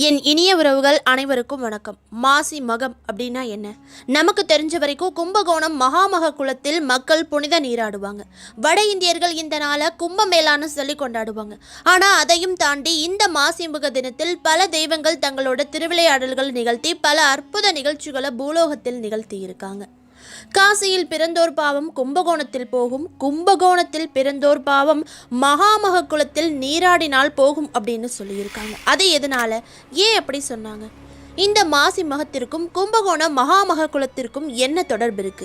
என் இனிய உறவுகள் அனைவருக்கும் வணக்கம். மாசி மகம் அப்படின்னா என்ன? நமக்கு தெரிஞ்ச வரைக்கும் கும்பகோணம் மகாமக குளத்தில் மக்கள் புனித நீராடுவாங்க. வட இந்தியர்கள் இந்த நாளை கும்பமேளான்னு சொல்லி கொண்டாடுவாங்க. ஆனால் அதையும் தாண்டி இந்த மாசி முக தினத்தில் பல தெய்வங்கள் தங்களோட திருவிளையாடல்கள் நிகழ்த்தி பல அற்புத நிகழ்ச்சிகளை பூலோகத்தில் நிகழ்த்தி இருக்காங்க. காசியில் பிறந்தோர் பாவம் கும்பகோணத்தில் போகும் கும்பகோணத்தில் பிறந்தோர் பாவம் மகாமக குலத்தில் நீராடினால் போகும் அப்படின்னு சொல்லியிருக்காங்க. அது எதனால? ஏன் அப்படி சொன்னாங்க? இந்த மாசி மகத்திற்கும் கும்பகோணம் மகாமக குலத்திற்கும் என்ன தொடர்பு இருக்கு?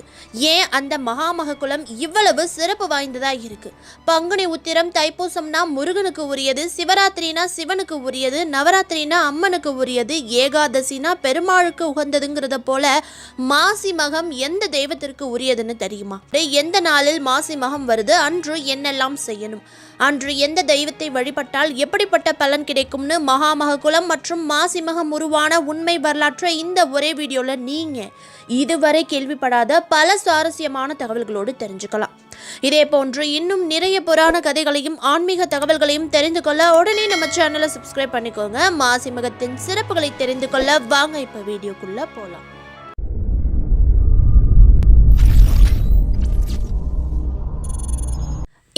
ஏன் அந்த மகாமக குலம் இவ்வளவு சிறப்பு வாய்ந்ததா இருக்கு? பங்குனி உத்திரம் தைப்பூசம்னா முருகனுக்கு உரியது சிவராத்திரினா சிவனுக்கு உரியது நவராத்திரினா அம்மனுக்கு உரியது ஏகாதசினா பெருமாளுக்கு உகந்ததுங்கிறத போல மாசி மகம் எந்த தெய்வத்திற்கு உரியதுன்னு தெரியுமா? எந்த நாளில் மாசி மகம் வருது அன்று என்னெல்லாம் செய்யணும்? அன்று எந்த தெய்வத்தை வழிபட்டால் எப்படிப்பட்ட பலன் கிடைக்கும்னு மகாமக குலம் மற்றும் மாசிமகம் உருவான உண்மை வரலாற்றை இந்த ஒரே வீடியோவில் நீங்கள் இதுவரை கேள்விப்படாத பல சுவாரஸ்யமான தகவல்களோடு தெரிஞ்சுக்கலாம். இதே போன்று இன்னும் நிறைய புராண கதைகளையும் ஆன்மீக தகவல்களையும் தெரிந்து கொள்ள உடனே நம்ம சேனலை சப்ஸ்கிரைப் பண்ணிக்கோங்க. மாசிமகத்தின் சிறப்புகளை தெரிந்து கொள்ள வாங்க இப்போ வீடியோக்குள்ளே போகலாம்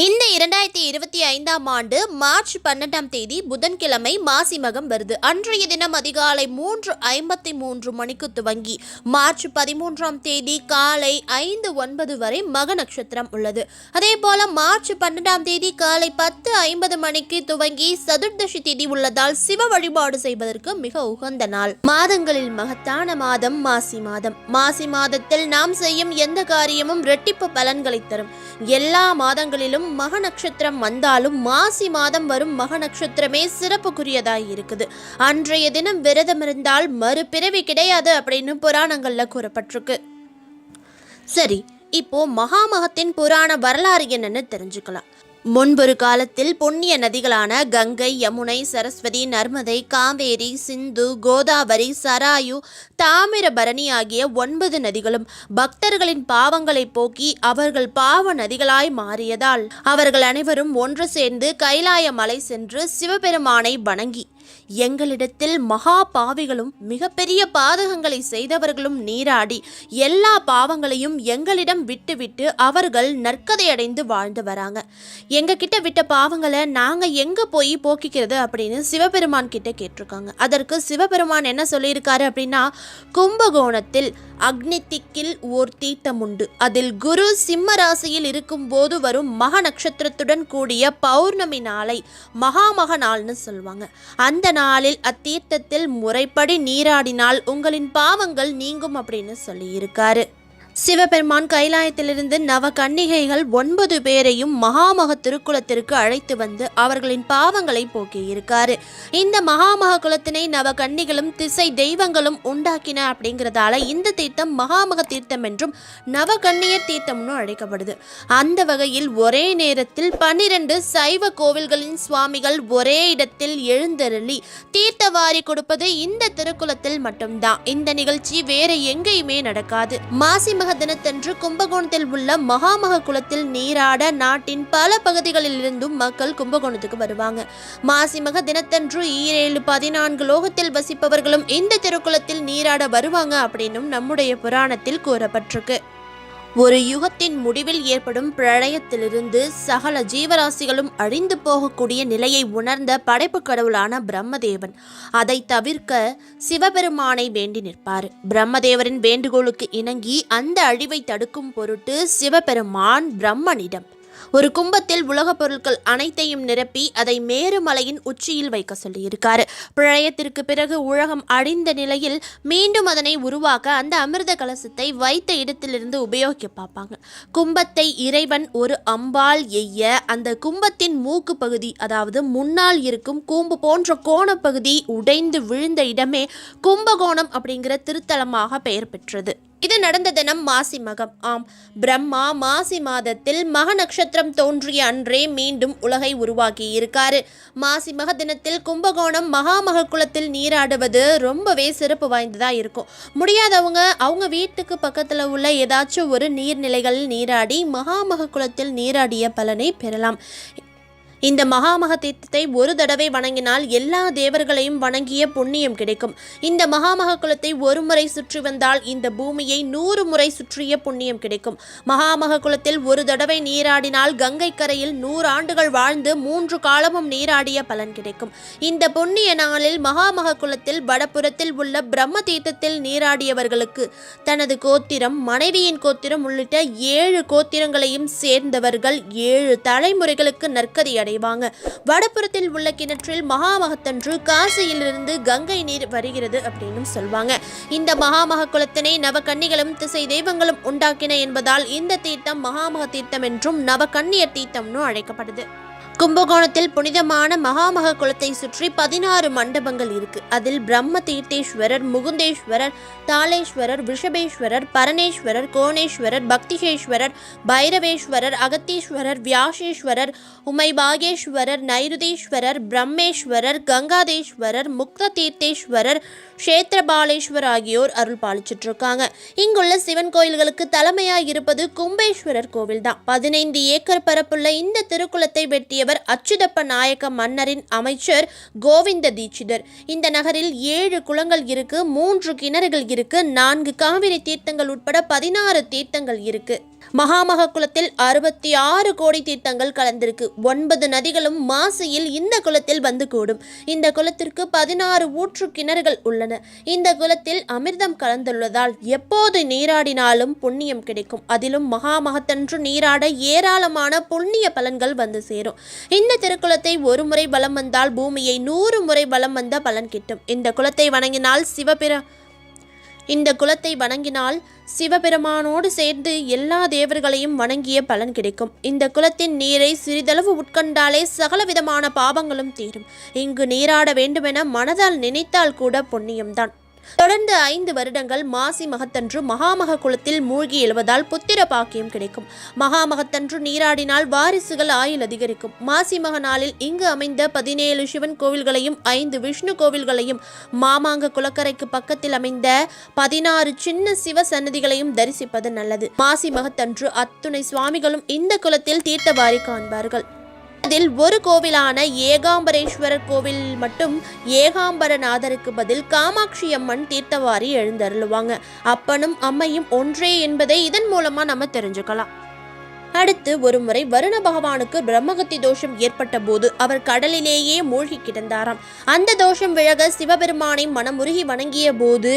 இந்த இரண்டாயிரத்தி இருபத்தி ஐந்தாம் ஆண்டு மார்ச் பன்னெண்டாம் தேதி புதன்கிழமை மாசி மகம் வருது. அன்றைய தினம் அதிகாலை மூன்று ஐம்பத்தி மூன்று மணிக்கு துவங்கி மார்ச் பதிமூன்றாம் தேதி காலை ஐந்து ஒன்பது வரை மக நட்சத்திரம் உள்ளது. அதே போல மார்ச் பன்னெண்டாம் தேதி காலை பத்து ஐம்பது மணிக்கு துவங்கி சதுர்தசி தேதி உள்ளதால் சிவ வழிபாடு செய்வதற்கு மிக உகந்த நாள். மாதங்களில் மகத்தான மாதம் மாசி மாதம். மாசி மாதத்தில் நாம் செய்யும் எந்த காரியமும் ரெட்டிப்பு பலன்களை தரும். எல்லா மாதங்களிலும் மக நட்சத்திரம் வந்தாலும் மாசி மாதம் வரும் மக நட்சத்திரமே சிறப்புக்குரியதாய் இருக்குது. அன்றைய தினம் விரதம் இருந்தால் மறுபிறவி கிடையாது அப்படின்னு புராணங்கள்ல கூறப்பட்டிருக்கு. சரி இப்போ மகாமகத்தின் புராண வரலாறு என்னன்னு தெரிஞ்சுக்கலாம். முன்பொரு காலத்தில் புண்ணிய நதிகளான கங்கை யமுனை சரஸ்வதி நர்மதை காவேரி சிந்து கோதாவரி சராயு தாமிரபரணி ஆகிய ஒன்பது நதிகளும் பக்தர்களின் பாவங்களை போக்கி அவர்கள் பாவ நதிகளாய் மாறியதால் அவர்கள் அனைவரும் ஒன்று சேர்ந்து கைலாய மலை சென்று சிவபெருமானை வணங்கி எங்களிடத்தில் மகா பாவிகளும் மிகப்பெரிய பாதகங்களை செய்தவர்களும் நீராடி எல்லா பாவங்களையும் எங்களிடம் விட்டுவிட்டு அவர்கள் நற்கதையடைந்து வாழ்ந்து வராங்க. எங்ககிட்ட விட்ட பாவங்களை நாங்கள் எங்கே போய் போக்கிக்கிறது அப்படின்னு சிவபெருமான் கிட்ட கேட்டிருக்காங்க. அதற்கு சிவபெருமான் என்ன சொல்லியிருக்காரு அப்படின்னா கும்பகோணத்தில் அக்னி திக்கில் ஓர் தீட்டம் உண்டு. அதில் குரு சிம்ம ராசியில் இருக்கும் போது வரும் மக நட்சத்திரத்துடன் கூடிய பௌர்ணமி நாளை மகாமக நாள்னு சொல்லுவாங்க. அந்த அந்த நாளில் அத்தீர்த்தத்தில் முறைப்படி நீராடினால் உங்களின் பாவங்கள் நீங்கும் அப்படின்னு சொல்லியிருக்காரு. சிவபெருமான் கைலாயத்திலிருந்து நவ கன்னிகைகள் ஒன்பது பேரையும் மகாமக திருக்குலத்திற்கு அழைத்து வந்து அவர்களின் பாவங்களை போக்கியிருக்காரு. இந்த மகாமக குலத்தினை நவ கன்னிகளும் திசை தெய்வங்களும் உண்டாக்கின அப்படிங்கிறதால இந்த தீர்த்தம் மகாமக தீர்த்தம் என்றும் நவ கன்னியர் தீர்த்தம்னு அழைக்கப்படுது. அந்த வகையில் ஒரே நேரத்தில் பன்னிரண்டு சைவ கோவில்களின் சுவாமிகள் ஒரே இடத்தில் எழுந்தருளி தீர்த்தவாரி கொடுப்பது இந்த திருக்குலத்தில் மட்டும்தான். இந்த நிகழ்ச்சி வேற எங்கேயுமே நடக்காது. மாசி மகாமக தினத்தன்று கும்பகோணத்தில் உள்ள மகாமக குளத்தில் நீராட நாட்டின் பல பகுதிகளிலிருந்தும் மக்கள் கும்பகோணத்துக்கு வருவாங்க. மாசிமக தினத்தன்று ஈரேழு பதினான்கு லோகத்தில் வசிப்பவர்களும் இந்த திருக்குளத்தில் நீராட வருவாங்க அப்படின்னும் நம்முடைய புராணத்தில் கூறப்பட்டிருக்கு. ஒரு யுகத்தின் முடிவில் ஏற்படும் பிரளயத்திலிருந்து சகல ஜீவராசிகளும் அழிந்து போகக்கூடிய நிலையை உணர்ந்த படைப்பு கடவுளான பிரம்மதேவன் அதை தவிர்க்க சிவபெருமானை வேண்டி நிற்பார். பிரம்மதேவரின் வேண்டுகோளுக்கு இணங்கி அந்த அழிவை தடுக்கும் பொருட்டு சிவபெருமான் பிரம்மனிடம் ஒரு கும்பத்தில் உலகப் பொருட்கள் அனைத்தையும் நிரப்பி அதை மேருமலையின் உச்சியில் வைக்க சொல்லியிருக்கார். பிரளயத்திற்கு பிறகு உலகம் அழிந்த நிலையில் மீண்டும் அதனை உருவாக்க அந்த அமிர்த கலசத்தை வைத்த இடத்திலிருந்து உபயோகிக்க பார்ப்பாங்க. கும்பத்தை இறைவன் ஒரு அம்பால் எய்ய அந்த கும்பத்தின் மூக்கு பகுதி அதாவது முன்னால் இருக்கும் கூம்பு போன்ற கோணப்பகுதி உடைந்து விழுந்த இடமே கும்பகோணம் அப்படிங்கிற திருத்தலமாக பெயர் பெற்றது. இது நடந்த தினம் மாசி மகம். ஆம். பிரம்மா மாசி மாதத்தில் மக நட்சத்திரம் தோன்றிய அன்றே மீண்டும் உலகை உருவாக்கி இருக்காரு. மாசி மக தினத்தில் கும்பகோணம் மகாமக குளத்தில் நீராடுவது ரொம்பவே சிறப்பு வாய்ந்ததா இருக்கும். முடியாதவங்க அவங்க வீட்டுக்கு பக்கத்துல உள்ள ஏதாச்சும் ஒரு நீர்நிலைகளில் நீராடி மகாமக குளத்தில் நீராடிய பலனை பெறலாம். இந்த மகாமக தீர்த்தத்தை ஒரு தடவை வணங்கினால் எல்லா தேவர்களையும் வணங்கிய புண்ணியம் கிடைக்கும். இந்த மகாமக குலத்தை ஒரு முறை சுற்றி வந்தால் இந்த பூமியை நூறு முறை சுற்றிய புண்ணியம் கிடைக்கும். மகாமக குலத்தில் ஒரு தடவை நீராடினால் கங்கை கரையில் நூறு ஆண்டுகள் வாழ்ந்து மூன்று காலமும் நீராடிய பலன் கிடைக்கும். இந்த புண்ணிய நாளில் மகாமக குலத்தில் வடபுறத்தில் உள்ள பிரம்ம தீர்த்தத்தில் நீராடியவர்களுக்கு தனது கோத்திரம் மனைவியின் கோத்திரம் உள்ளிட்ட ஏழு கோத்திரங்களையும் சேர்ந்தவர்கள் ஏழு தலைமுறைகளுக்கு நற்கதி செய்வாங்க. வடபுறத்தில் உள்ள கிணற்றில் மகாமகத்தன்று காசியிலிருந்து கங்கை நீர் வருகிறது அப்படின்னு சொல்வாங்க. இந்த மகாமக குலத்தினை நவகன்னிகளும் திசை தெய்வங்களும் உண்டாக்கின என்பதால் இந்த தீர்த்தம் மகாமக தீர்த்தம் என்றும் நவகன்னியர் தீர்த்தம்னு அழைக்கப்படுது. கும்பகோணத்தில் புனிதமான மகாமக குலத்தை சுற்றி பதினாறு மண்டபங்கள் இருக்கு. அதில் பிரம்ம தீர்த்தேஸ்வரர் முகுந்தேஸ்வரர் தாளேஸ்வரர் விஷபேஸ்வரர் பரணேஸ்வரர் கோணேஸ்வரர் பக்திகேஸ்வரர் பைரவேஸ்வரர் அகத்தீஸ்வரர் வியாசேஸ்வரர் உமைபாகேஸ்வரர் நைருதீஸ்வரர் பிரம்மேஸ்வரர் கங்காதேஸ்வரர் முக்த தீர்த்தேஸ்வரர் கஷேத்திரபாலேஸ்வர் ஆகியோர் அருள் பாலிச்சிட்டு இருக்காங்க இங்குள்ள சிவன் கோயில்களுக்கு தலைமையாக இருப்பது கும்பேஸ்வரர் கோவில் தான் பதினைந்து ஏக்கர் பரப்புள்ள இந்த திருக்குளத்தை வெட்டியவர் அச்சுதப்ப நாயக்க மன்னரின் அமைச்சர் கோவிந்த தீட்சிதர். இந்த நகரில் ஏழு குளங்கள் இருக்கு மூன்று கிணறுகள் இருக்கு நான்கு காவிரி தீர்த்தங்கள் உட்பட பதினாறு தீர்த்தங்கள் இருக்கு. மகாமக குளத்தில் அறுபத்தி ஆறு கோடி தீர்த்தங்கள் கலந்திருக்கு. ஒன்பது நதிகளும் மாசியில் இந்த குளத்தில் வந்து கூடும். இந்த குளத்திற்கு பதினாறு ஊற்று கிணறுகள் உள்ளன. இந்த குளத்தில் அமிர்தம் கலந்துள்ளதால் எப்போது நீராடினாலும் புண்ணியம் கிடைக்கும். அதிலும் மகாமகத்தன்று நீராட ஏராளமான புண்ணிய பலன்கள் வந்து சேரும். இந்த திருக்குளத்தை ஒரு முறை பலம் வந்தால் பூமியை நூறு முறை பலம் வந்த பலன் கிட்டும். இந்த குளத்தை வணங்கினால் சிவபிர இந்த குலத்தை வணங்கினால் சிவபெருமானோடு சேர்ந்து எல்லா தேவர்களையும் வணங்கிய பலன் கிடைக்கும். இந்த குலத்தின் நீரை சிறிதளவு உட்கொண்டாலே சகலவிதமான பாவங்களும் தீரும். இங்கு நீராட வேண்டுமென மனதால் நினைத்தால் கூட புண்ணியம்தான். தொடர்ந்து ஐந்து வருடங்கள் மாசி மகத்தன்று மகாமக குளத்தில் மூழ்கி எழுவதால் புத்திர பாக்கியம் கிடைக்கும். மகாமகத்தன்று நீராடினால் வாரிசுகள் ஆயுள் அதிகரிக்கும். மாசி மக நாளில் இங்கு அமைந்த பதினேழு சிவன் கோவில்களையும் ஐந்து விஷ்ணு கோவில்களையும் மாமாங்க குளக்கரைக்கு பக்கத்தில் அமைந்த பதினாறு சின்ன சிவ சன்னதிகளையும் தரிசிப்பது நல்லது. மாசி மகத்தன்று அத்துணை சுவாமிகளும் இந்த குலத்தில் தீர்த்தவாரி காண்பார்கள். அதில் ஒரு கோவிலான ஏகாம்பரேஸ்வரர் கோவில் மட்டும் ஏகாம்பரநாதருக்கு பதில் காமாட்சி அம்மன் தீர்த்தவாரி எழுந்தருளுவாங்க. அப்பனும் அம்மையும் ஒன்றே என்பதை இதன் மூலமா நம்ம தெரிஞ்சுக்கலாம். அடுத்து ஒருமுறை வருண பகவானுக்கு பிரம்மகத்தி தோஷம் ஏற்பட்ட போது அவர் கடலிலேயே மூழ்கி கிடந்தாராம். அந்த தோஷம் விலக சிவபெருமானை மனமுருகி வணங்கிய போது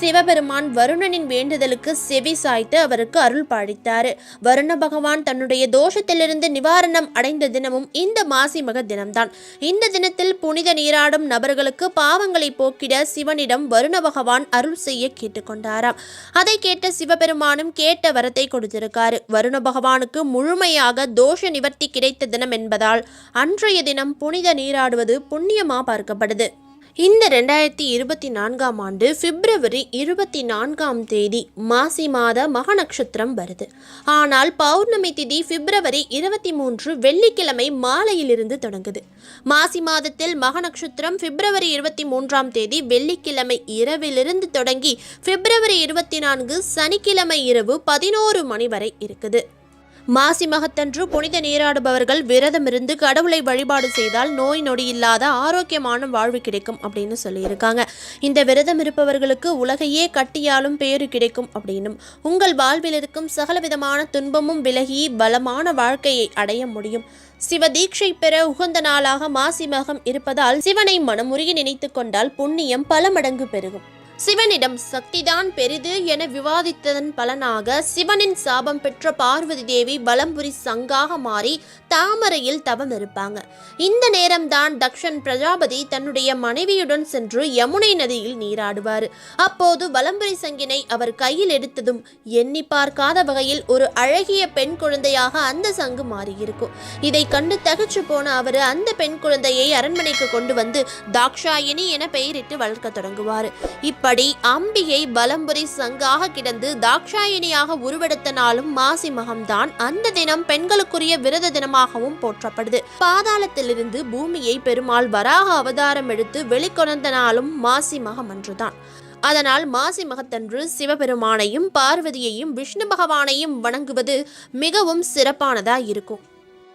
சிவபெருமான் வருணனின் வேண்டுதலுக்கு செவி சாய்த்து அவருக்கு அருள் பாடித்தார் வருண பகவான் தன்னுடைய தோஷத்திலிருந்து நிவாரணம் அடைந்த தினமும் இந்த மாசிமக தினம்தான். இந்த தினத்தில் புனித நீராடும் நபர்களுக்கு பாவங்களை போக்கிட சிவனிடம் வருண பகவான் அருள் செய்ய கேட்டுக்கொண்டாராம். அதை கேட்ட சிவபெருமானும் கேட்ட வரத்தை கொடுத்திருக்காரு. வருண பகவானுக்கு முழுமையாக தோஷ நிவர்த்தி கிடைத்த தினம் என்பதால் அன்றைய தினம் புனித நீராடுவது புண்ணியமா பார்க்கப்படுது. இந்த ரெண்டாயிரத்தி இருபத்தி நான்காம் ஆண்டு பிப்ரவரி இருபத்தி நான்காம் தேதி மாசி மாத மக நட்சத்திரம் வருது. ஆனால் பௌர்ணமி திதி பிப்ரவரி இருபத்தி மூன்று வெள்ளிக்கிழமை மாலையிலிருந்து தொடங்குது. மாசி மாதத்தில் மக நட்சத்திரம் பிப்ரவரி இருபத்தி மூன்றாம் தேதி வெள்ளிக்கிழமை இரவிலிருந்து தொடங்கி பிப்ரவரி இருபத்தி நான்கு சனிக்கிழமை இரவு பதினோரு மணி வரை இருக்குது. மாசி மகத்தன்று புனித நீராடுபவர்கள் விரதம் இருந்து கடவுளை வழிபாடு செய்தால் நோய் நொடி இல்லாத ஆரோக்கியமான வாழ்வு கிடைக்கும் அப்படின்னு சொல்லியிருக்காங்க. இந்த விரதம் இருப்பவர்களுக்கு உலகையே கட்டியாலும் பேறு கிடைக்கும் அப்படின்னும். உங்கள் வாழ்வில் இருக்கும் சகலவிதமான துன்பமும் விலகி பலமான வாழ்க்கையை அடைய முடியும். சிவ தீட்சை பெற உகந்த நாளாக மாசி மகம் இருப்பதால் சிவனை மனமுருகி நினைத்து கொண்டால் புண்ணியம் பல மடங்கு பெருகும். சிவனிடம் சக்திதான் பெரிது என விவாதித்ததன் பலனாக சிவனின் சாபம் பெற்ற பார்வதி தேவி பலம்புரி சங்காக மாறி தாமரையில் தவம் இருப்பாங்க. இந்த நேரம்தான் தக்ஷன் பிரஜாபதி தன்னுடைய மனைவியுடன் சென்று யமுனை நதியில் நீராடுவார். அப்போது பலம்புரி சங்கினை அவர் கையில் எடுத்ததும் எண்ணி பார்க்காத வகையில் ஒரு அழகிய பெண் குழந்தையாக அந்த சங்கு மாறியிருக்கும். இதை கண்டு தகச்சு போன அவர் அந்த பெண் குழந்தையை அரண்மனைக்கு கொண்டு வந்து தாக்ஷாயினி என பெயரிட்டு வளர்க்க தொடங்குவார். இப்படி அம்பியை பலம்புரி சங்காக கிடந்து தாக்ஷாயினியாக உருவெடுத்த நாளும் மாசி மகம்தான் அந்த தினம் பெண்களுக்குரிய விரத தினமாகவும் போற்றப்படுது. பாதாளத்திலிருந்து பூமியை பெருமாள் வராக அவதாரம் எடுத்து வெளிக்கொணர்ந்த நாளும் மாசி மகம் அன்றுதான். அதனால் மாசி மகத்தன்று சிவபெருமானையும் பார்வதியையும் விஷ்ணு பகவானையும் வணங்குவது மிகவும் சிறப்பானதா இருக்கும்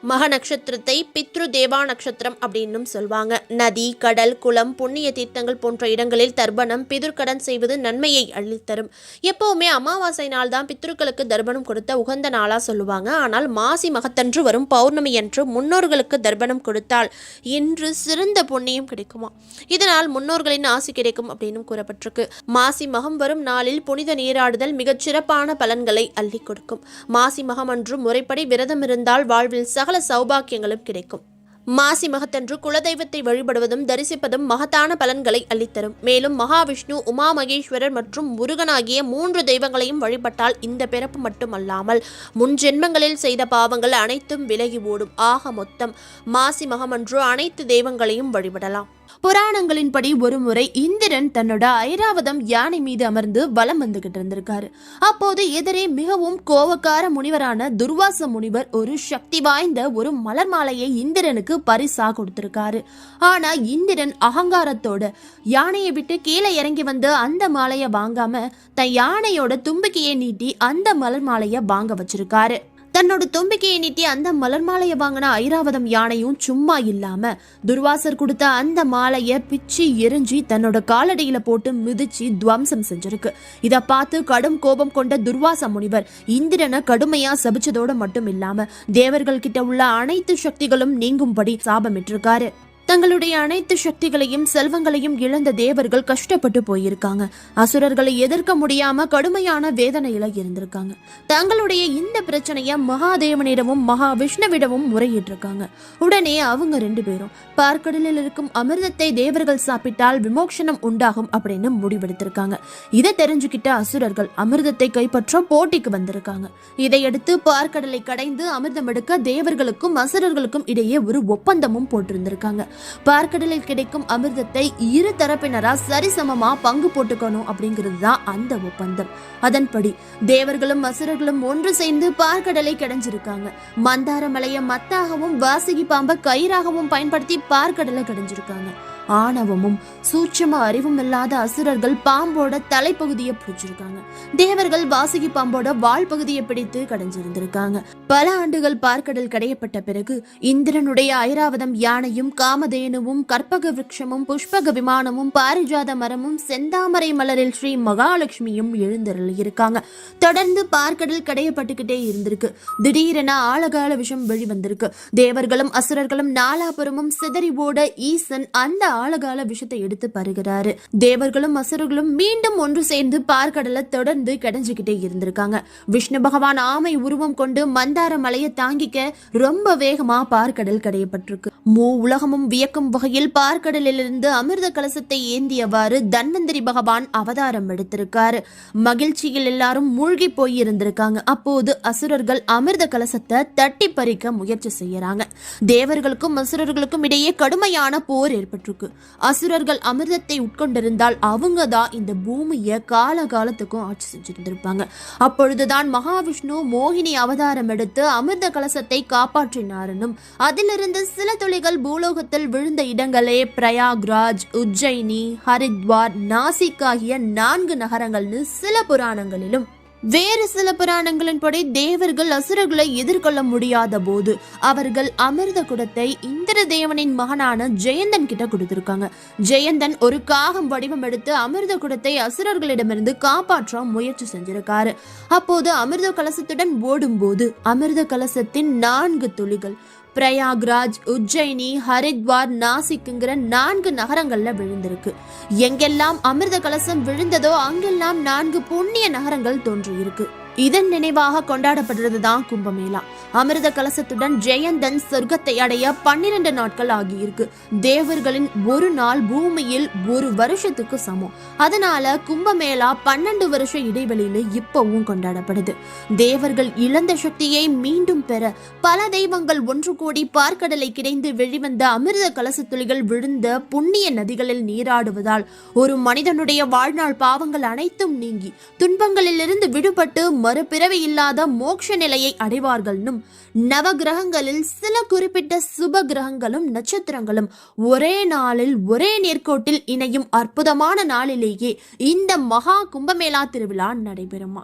மக நட்சத்திரத்தை பித்ரு தேவா நட்சத்திரம் அப்படின்னும் சொல்வாங்க. நதி கடல் குளம் புண்ணிய தீர்த்தங்கள் போன்ற இடங்களில் தர்ப்பணம் பிதுர்கடன் செய்வது நன்மையை அள்ளித்தரும். எப்பவுமே அமாவாசை நாள் தான் பித்ருக்களுக்கு தர்ப்பணம் கொடுத்த உகந்த நாளாக சொல்லுவாங்க. ஆனால் மாசி மகத்தன்று வரும் பௌர்ணமி அன்று முன்னோர்களுக்கு தர்ப்பணம் கொடுத்தால் இன்று சிறந்த புண்ணியம் கிடைக்குமா? இதனால் முன்னோர்களின் ஆசி கிடைக்கும் அப்படின்னு கூறப்பட்டிருக்கு. மாசி மகம் வரும் நாளில் புனித நீராடுதல் மிகச் சிறப்பான பலன்களை அள்ளி கொடுக்கும். மாசி மகம் அன்று முறைப்படி விரதம் இருந்தால் வாழ்வில் சகல சௌபாக்கியங்களும் கிடைக்கும். மாசி மகத்தன்று குலதெய்வத்தை வழிபடுவதும் தரிசிப்பதும் மகத்தான பலன்களை அளித்தரும். மேலும் மகாவிஷ்ணு உமா மகேஸ்வரர் மற்றும் முருகன் ஆகிய மூன்று தெய்வங்களையும் வழிபட்டால் இந்த பிறப்பு மட்டுமல்லாமல் முன் ஜென்மங்களில் செய்த பாவங்கள் அனைத்தும் விலகி ஓடும். ஆக மொத்தம் மாசி மகமன்று அனைத்து தெய்வங்களையும் வழிபடலாம். புராணங்களின்படி ஒருமுறை இந்திரன் தன்னோட ஐராவதம் யானை மீது அமர்ந்து வலம் வந்துகிட்டு இருந்திருக்காரு. அப்போது எதிரே மிகவும் கோவக்கார முனிவரான துர்வாச முனிவர் ஒரு சக்தி வாய்ந்த ஒரு மலர் மாலையை இந்திரனுக்கு பரிசா கொடுத்திருக்காரு. ஆனா இந்திரன் அகங்காரத்தோட யானையை விட்டு கீழே இறங்கி வந்து அந்த மாலையை வாங்காம தன் யானையோட தும்பிக்கையை நீட்டி அந்த மலர் மாலையை வாங்க வச்சிருக்காரு. தன்னோட தும்பிக்கையை நீட்டி அந்த மலர் மாலையை வாங்கின ஐராவதம் யானையும் சும்மா இல்லாம துர்வாசர் கொடுத்த அந்த மாலையை பிச்சு எரிஞ்சி தன்னோட காலடியில போட்டு மிதிச்சு துவம்சம் செஞ்சிருக்கு. இதை பார்த்து கடும் கோபம் கொண்ட துர்வாச முனிவர் இந்திரனை கடுமையா சபிச்சதோட மட்டும் இல்லாம தேவர்கள் கிட்ட உள்ள அனைத்து சக்திகளும் நீங்கும்படி சாபமிட்டிருக்காரு தங்களுடைய அனைத்து சக்திகளையும் செல்வங்களையும் இழந்த தேவர்கள் கஷ்டப்பட்டு போயிருக்காங்க. அசுரர்களை எதிர்க்க முடியாம கடுமையான வேதனையில இருந்திருக்காங்க. தங்களுடைய இந்த பிரச்சனைய மகாதேவனிடமும் மகாவிஷ்ணுவிடமும் முறையிட்டிருக்காங்க. உடனே அவங்க ரெண்டு பேரும் பார்க்கடலில் இருக்கும் அமிர்தத்தை தேவர்கள் சாப்பிட்டால் விமோக்ஷனம் உண்டாகும் அப்படின்னு முடிவெடுத்திருக்காங்க. இதை தெரிஞ்சுக்கிட்ட அசுரர்கள் அமிர்தத்தை கைப்பற்ற போட்டிக்கு வந்திருக்காங்க. இதையடுத்து பார்க்கடலை கடைந்து அமிர்தம் எடுக்க தேவர்களுக்கும் அசுரர்களுக்கும் இடையே ஒரு ஒப்பந்தமும் போட்டிருந்திருக்காங்க. பார்க்கடலில் கிடைக்கும் அமிர்தத்தை இரு தரப்பினரா சரிசமமா பங்கு போட்டுக்கணும் அப்படிங்கிறது தான் அந்த ஒப்பந்தம். அதன்படி தேவர்களும் அசுரர்களும் ஒன்று சேர்ந்து பார்க்கடலை கிடைஞ்சிருக்காங்க. மந்தார மலையை மத்தாகவும் வாசகி பாம்பை கயிறாகவும் பயன்படுத்தி பார்க்கடலை கிடைஞ்சிருக்காங்க. ஆணவமும் சூட்சம அறிவும் இல்லாத அசுரர்கள் பாம்போட தலைப்பகுதியை பிடிச்சிருக்காங்க. தேவர்கள் வாசுகி பாம்போட வால் பகுதியை பிடித்து கடைஞ்சிருந்திருக்காங்க. பல ஆண்டுகள் பார்க்கடல் கடையப்பட்ட பிறகு இந்திரனுடைய ஐராவதம் யானையும் காமதேனுவும் கற்பக விருட்சமும் புஷ்பக விமானமும் பாரிஜாத மரமும் செந்தாமரை மலரில் ஸ்ரீ மகாலட்சுமியும் எழுந்தருள் இருக்காங்க தொடர்ந்து பார்க்கடல் கடையப்பட்டுக்கிட்டே இருந்திருக்கு. திடீரென ஆழகால விஷம் வெளிவந்திருக்கு. தேவர்களும் அசுரர்களும் நாலாபுரமும் சிதறி ஓட ஈசன் அந்த ஆழகால விஷத்தை எடுத்து பருகிறாரு. தேவர்களும் அசுரர்களும் மீண்டும் ஒன்று சேர்ந்து பார்க்கடலை தொடர்ந்து கிடைஞ்சுக்கிட்டே இருந்திருக்காங்க. விஷ்ணு பகவான் ஆமை உருவம் கொண்டு மந்தார மலையை தாங்கிக்க ரொம்ப வேகமா பார்க்கடல் கடையப்பட்டிருக்கு மூ உலகமும் வியக்கும் வகையில் பார்க்கடலிலிருந்து அமிர்த கலசத்தை ஏந்தியவாறு தன்வந்திரி பகவான் அவதாரம் எடுத்திருக்காரு. மகிழ்ச்சியில் எல்லாரும் மூழ்கி போய் இருந்திருக்காங்க அப்போது அசுரர்கள் அமிர்த கலசத்தை தட்டி பறிக்க முயற்சி செய்யறாங்க. தேவர்களுக்கும் அசுரர்களுக்கும் இடையே கடுமையான போர் ஏற்பட்டிருக்கு. அசுரர்கள் அமிர்தத்தை உட்கொண்டிருந்தால் அவங்க தான் இந்த பூமியை கால காலத்துக்கும் ஆட்சி செஞ்சிருந்திருப்பாங்க. அப்பொழுதுதான் மகாவிஷ்ணு மோகினி அவதாரம் எடுத்து அமிர்த கலசத்தை காப்பாற்றினாருன்னும் அதிலிருந்து சில தொழில் துளிகள் பூலோகத்தில் விழுந்த இடங்களே பிரயாக்ராஜ் உஜ்ஜயினி ஹரித்வார் நாசிக் ஆகிய நான்கு நகரங்கள்னு சில புராணங்களிலும். வேறு சில புராணங்களின்படி தேவர்கள் அசுரர்களை எதிர்கொள்ள முடியாத போது அவர்கள் அமிர்த குடத்தை இந்திர தேவனின் மகனான ஜெயந்தன் கிட்ட கொடுத்திருக்காங்க. ஜெயந்தன் ஒரு காகம் வடிவம் எடுத்து அமிர்த குடத்தை அசுரர்களிடமிருந்து காப்பாற்ற முயற்சி செஞ்சிருக்காரு. அப்போது அமிர்த கலசத்துடன் ஓடும்போது அமிர்த கலசத்தின் நான்கு துளிகள் பிரயாக்ராஜ் உஜ்ஜயினி ஹரித்வார் நாசிக்குங்கிற நான்கு நகரங்கள்ல விழுந்திருக்கு. எங்கெல்லாம் அமிர்த கலசம் விழுந்ததோ அங்கெல்லாம் நான்கு புண்ணிய நகரங்கள் தோன்றியிருக்கு. இதன் நினைவாக கொண்டாடப்படுறது தான் கும்பமேளா. அமிர்த கலசத்துடன் ஜெயந்தன் சொர்க்கத்தை அடைய பன்னிரண்டு நாட்கள் ஆகியிருக்கு. தேவர்களின் ஒரு நாள் பூமியில் ஒரு வருஷத்துக்கு சமம். அதனால கும்பமேளா பன்னெண்டு வருஷ இடைவெளியில இப்பவும் கொண்டாடப்படுது. தேவர்கள் இழந்த சக்தியை மீண்டும் பெற பல தெய்வங்கள் ஒன்று கூடி பார்க்கடலை கிடைந்து வெளிவந்த அமிர்த கலசத்துளிகள் விழுந்த புண்ணிய நதிகளில் நீராடுவதால் ஒரு மனிதனுடைய வாழ்நாள் பாவங்கள் அனைத்தும் நீங்கி துன்பங்களிலிருந்து விடுபட்டு மறுபிறவி இல்லாத மோட்ச நிலையை அடைவார்கள்னும் நவ கிரகங்களில் சில குறிப்பிட்ட சுப கிரகங்களும் நட்சத்திரங்களும் ஒரே நாளில் ஒரே நேர்கோட்டில் இணையும் அற்புதமான நாளிலேயே இந்த மகா கும்பமேளா திருவிழா நடைபெறுமா?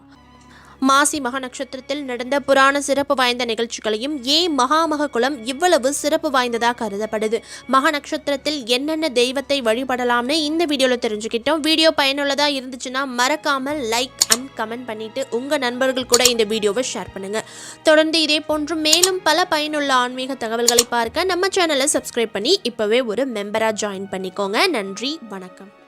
மாசி மக நட்சத்திரத்தில் நடந்த புராண சிறப்பு வாய்ந்த நிகழ்ச்சிகளையும் ஏன் மகாமக குலம் இவ்வளவு சிறப்பு வாய்ந்ததாக கருதப்படுது. மக நட்சத்திரத்தில் என்னென்ன தெய்வத்தை வழிபடலாம்னு இந்த வீடியோவில் தெரிஞ்சுக்கிட்டோம். வீடியோ பயனுள்ளதா இருந்துச்சுன்னா மறக்காமல் லைக் அண்ட் கமெண்ட் பண்ணிட்டு உங்க நண்பர்கள் கூட இந்த வீடியோவை ஷேர் பண்ணுங்க. தொடர்ந்து இதே போன்று மேலும் பல பயனுள்ள ஆன்மீக தகவல்களை பார்க்க நம்ம சேனலை சப்ஸ்கிரைப் பண்ணி இப்போவே ஒரு மெம்பராக ஜாயின் பண்ணிக்கோங்க. நன்றி வணக்கம்.